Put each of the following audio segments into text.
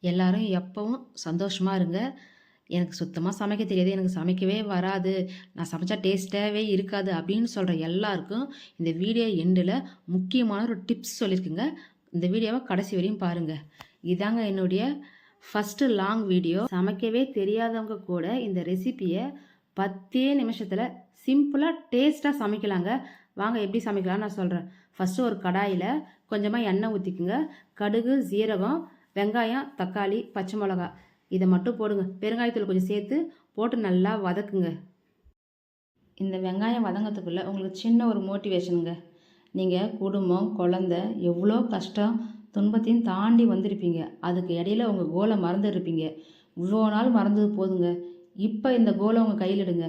எல்லாரும் எப்பவும் சந்தோஷமாக இருங்க. எனக்கு சுத்தமாக சமைக்க தெரியாது. எனக்கு சமைக்கவே வராது. நான் சமைச்சா டேஸ்ட்டாகவே இருக்காது அப்படின்னு சொல்கிற எல்லாருக்கும் இந்த வீடியோ எண்டில் முக்கியமான ஒரு டிப்ஸ் சொல்லியிருக்குங்க இந்த வீடியோவை கடைசி வரையும் பாருங்கள் இதாங்க என்னுடைய ஃபஸ்ட்டு லாங் வீடியோ. சமைக்கவே தெரியாதவங்க கூட இந்த ரெசிப்பியை பத்தே நிமிஷத்தில் சிம்பிளாக டேஸ்ட்டாக சமைக்கலாங்க. வாங்க எப்படி சமைக்கலாம்னு நான் சொல்கிறேன் ஃபர்ஸ்ட்டு ஒரு கடாயில் கொஞ்சமாக எண்ணெய் ஊற்றிக்குங்க கடுகு, சீரகம், வெங்காயம், தக்காளி, பச்சை மிளகா இதை மட்டும் போடுங்க. பெருங்காயத்தூள் கொஞ்சம் சேர்த்து போட்டு நல்லா வதக்குங்க. இந்த வெங்காயம் வதங்கறதுக்குள்ள உங்களுக்கு சின்ன ஒரு மோட்டிவேஷனுங்க. நீங்கள் குடும்பம், குழந்தை எவ்வளோ கஷ்டம், துன்பத்தையும் தாண்டி வந்திருப்பீங்க. அதுக்கு இடையில உங்கள் கோலை மறந்துருப்பீங்க. இவ்வளோ நாள் மறந்தது போதுங்க. இப்போ இந்த கோலை உங்கள் கையில் எடுங்க.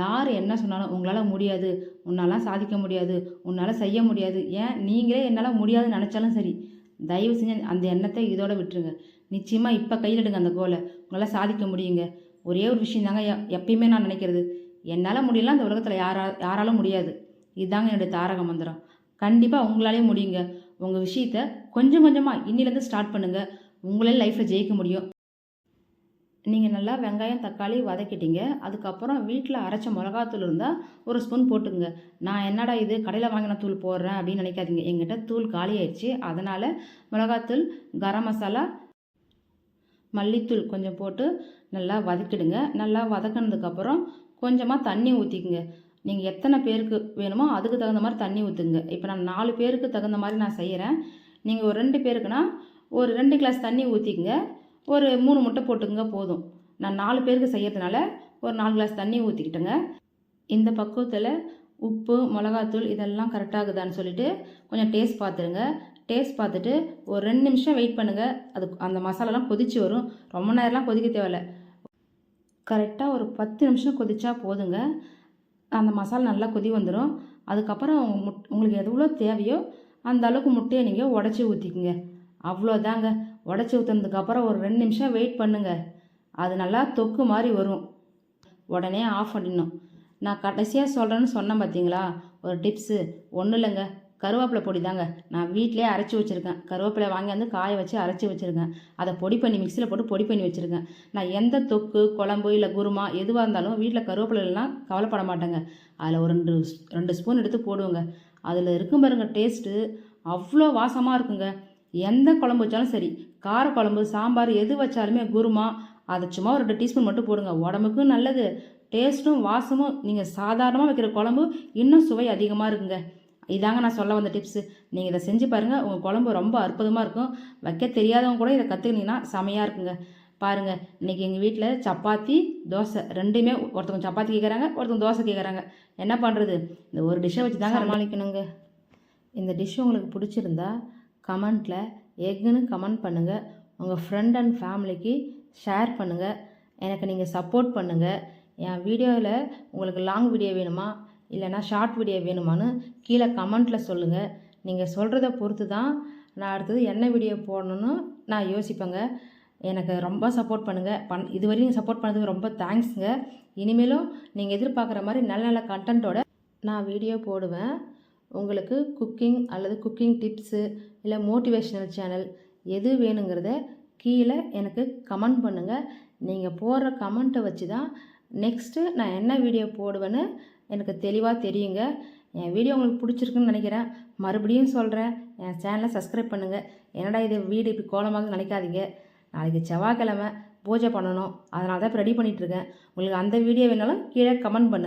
யார் என்ன சொன்னாலும் உங்களால் முடியாது, உன்னாலாம் சாதிக்க முடியாது, உன்னால் செய்ய முடியாது, ஏன் நீங்களே என்னால் முடியாதுன்னு நினச்சாலும் சரி, தயவு செஞ்சு அந்த எண்ணத்தை இதோட விட்டுருங்க. நிச்சயமாக இப்போ கையில் எடுங்க அந்த கோலை உங்களால் சாதிக்க முடியுங்க. ஒரே ஒரு விஷயம் தாங்க எ எப்பயுமே நான் நினைக்கிறது. என்னால் முடியல அந்த உலகத்தில் யாரா யாராலும் முடியாது. இதுதாங்க என்னுடைய தாரக மந்திரம். கண்டிப்பாக உங்களாலேயும் முடியுங்க. உங்கள் விஷயத்த கொஞ்சம் கொஞ்சமாக இன்னிலேருந்து ஸ்டார்ட் பண்ணுங்கள் உங்களால லைஃப்பில் ஜெயிக்க முடியும். நீங்கள் நல்லா வெங்காயம், தக்காளி வதக்கிட்டீங்க. அதுக்கப்புறம் வீட்டில் அரைச்ச மிளகாத்தூள் இருந்தால் ஒரு ஸ்பூன் போட்டுங்க நான் என்னடா இது கடையில் வாங்கின தூள் போடுறேன் அப்படின்னு நினைக்காதீங்க. எங்கிட்ட தூள் காலியாயிடுச்சு. அதனால் மிளகாத்தூள், கரம் மசாலா, மல்லித்தூள் கொஞ்சம் போட்டு நல்லா வதக்கிடுங்க. நல்லா வதக்குனதுக்கப்புறம் கொஞ்சமாக தண்ணி ஊற்றிக்குங்க நீங்கள் எத்தனை பேருக்கு வேணுமோ அதுக்கு தகுந்த மாதிரி தண்ணி ஊற்றுங்க இப்போ நான் நாலு பேருக்கு தகுந்த மாதிரி நான் செய்கிறேன் நீங்கள் ஒரு ரெண்டு பேருக்குன்னா ஒரு ரெண்டு கிளாஸ் தண்ணி ஊற்றிக்குங்க ஒரு மூணு முட்டை போட்டுக்கங்க போதும். நான் நாலு பேருக்கு செய்யறதுனால ஒரு நாலு கிளாஸ் தண்ணி ஊற்றிக்கிட்டுங்க இந்த பக்குவத்தில் உப்பு, மிளகாத்தூள் இதெல்லாம் கரெக்டாகுதான்னு சொல்லிவிட்டு கொஞ்சம் டேஸ்ட் பார்த்துருங்க. டேஸ்ட் பார்த்துட்டு ஒரு ரெண்டு நிமிஷம் வெயிட் பண்ணுங்கள் அது அந்த மசாலாலாம் கொதிச்சு வரும். ரொம்ப நேரம்லாம் கொதிக்க தேவையில்ல. கரெக்டாக ஒரு 10 நிமிஷம் கொதிச்சா போதுங்க. அந்த மசாலா நல்லா கொதி வந்துடும் அதுக்கப்புறம் முட் உங்களுக்கு எவ்வளோ தேவையோ அந்த அளவுக்கு முட்டையை நீங்கள் உடச்சி ஊத்திக்கங்க. அவ்வளோதாங்க. உடச்சி ஊத்துனதுக்கப்புறம் ஒரு ரெண்டு நிமிஷம் வெயிட் பண்ணுங்க. அது நல்லா தொக்கு மாதிரி வரும். உடனே ஆஃப் பண்ணிடணும். நான் கடைசியாக சொல்கிறேன்னு சொன்னேன் பார்த்தீங்களா? ஒரு டிப்ஸு ஒன்றும் இல்லைங்க கருவேப்பிலை பொடி தாங்க. நான் வீட்டிலே அரைச்சி வச்சிருக்கேன். வாங்கி வாங்கியாந்து காய வச்சு அரைச்சி வச்சுருக்கேன் அதை பொடி பண்ணி மிக்சியில் போட்டு பொடி பண்ணி வச்சுருக்கேன் நான் எந்த தொக்கு, குழம்பு இல்லை குருமா எதுவாக இருந்தாலும் வீட்டில் கருவேப்பிலாம் கவலைப்பட மாட்டேங்க. அதில் ஒரு 2 ஸ் 2 ஸ்பூன் எடுத்து போடுவேங்க. அதில் இருக்கும் பாருங்க டேஸ்ட்டு அவ்வளோ வாசமாக இருக்குங்க. எந்த குழம்பு வச்சாலும் சரி, கார குழம்பு, சாம்பார் எது வச்சாலுமே குருமா அத சும்மா ஒரு 2 டீஸ்பூன் மட்டும் போடுங்க. உடம்புக்கும் நல்லது. டேஸ்ட்டும், வாசமும் நீங்க சாதாரணமா வைக்கிற குழம்பு இன்னும் சுவை அதிகமா இருக்குங்க. இதாங்க நான் சொல்ல வந்த டிப்ஸு. நீங்க இத செஞ்சு பாருங்க. உங்க குழம்பு ரொம்ப அற்புதமா இருக்கும். வைக்க தெரியாதவங்க கூட இத கத்துக்கினீங்கன்னா செமையா இருக்குங்க. பாருங்க இன்னைக்கு எங்க வீட்ல சப்பாத்தி, தோசை 2மே ஒருத்தவங்க சப்பாத்தி கேட்குறாங்க, ஒருத்தவங்க தோசை கேட்குறாங்க. என்ன பண்றது? இந்த ஒரு டிஷ்ஷ வச்சு தாங்க சமாளிக்கணுங்க. இந்த டிஷ் உங்களுக்கு பிடிச்சிருந்தா கமெண்ட்டில் எக்குன்னு கமெண்ட் பண்ணுங்கள் உங்கள் ஃப்ரெண்ட் அண்ட் ஃபேமிலிக்கு ஷேர் பண்ணுங்கள் எனக்கு நீங்கள் சப்போர்ட் பண்ணுங்கள் என் வீடியோவில் உங்களுக்கு லாங் வீடியோ வேணுமா? இல்லைனா ஷார்ட் வீடியோ வேணுமான்னு கீழே கமெண்ட்டில் சொல்லுங்கள் நீங்கள் சொல்கிறத பொறுத்து தான் நான் அடுத்தது என்ன வீடியோ போடணும்னு நான் யோசிப்பேங்க. எனக்கு ரொம்ப சப்போர்ட் பண்ணுங்கள் பண் இதுவரையும் சப்போர்ட் பண்ணதுக்கு ரொம்ப தேங்க்ஸுங்க இனிமேலும் நீங்கள் எதிர்பார்க்குற மாதிரி நல்ல நல்ல கன்டென்ட்டோட நான் வீடியோ போடுவேன். உங்களுக்கு குக்கிங் அல்லது குக்கிங் டிப்ஸு இல்லை மோட்டிவேஷனல் சேனல் எது வேணுங்கிறத கீழே எனக்கு கமெண்ட் பண்ணுங்கள் நீங்கள் போடுற கமெண்ட்டை வச்சு தான் நெக்ஸ்ட்டு நான் என்ன வீடியோ போடுவேன்னு எனக்கு தெளிவாக தெரியுங்க. என் வீடியோ உங்களுக்கு பிடிச்சிருக்குன்னு நினைக்கிறேன். மறுபடியும் சொல்கிறேன் என் சேனலை சப்ஸ்கிரைப் பண்ணுங்கள் என்னடா இது வீடு இப்படி கோலமாக நினைக்காதீங்க. நாளைக்கு செவ்வாய்க்கிழமை பூஜை பண்ணணும். அதனால தான் இப்போ ரெடி பண்ணிகிட்ருக்கேன் உங்களுக்கு அந்த வீடியோ வேணாலும் கீழே கமெண்ட் பண்ணு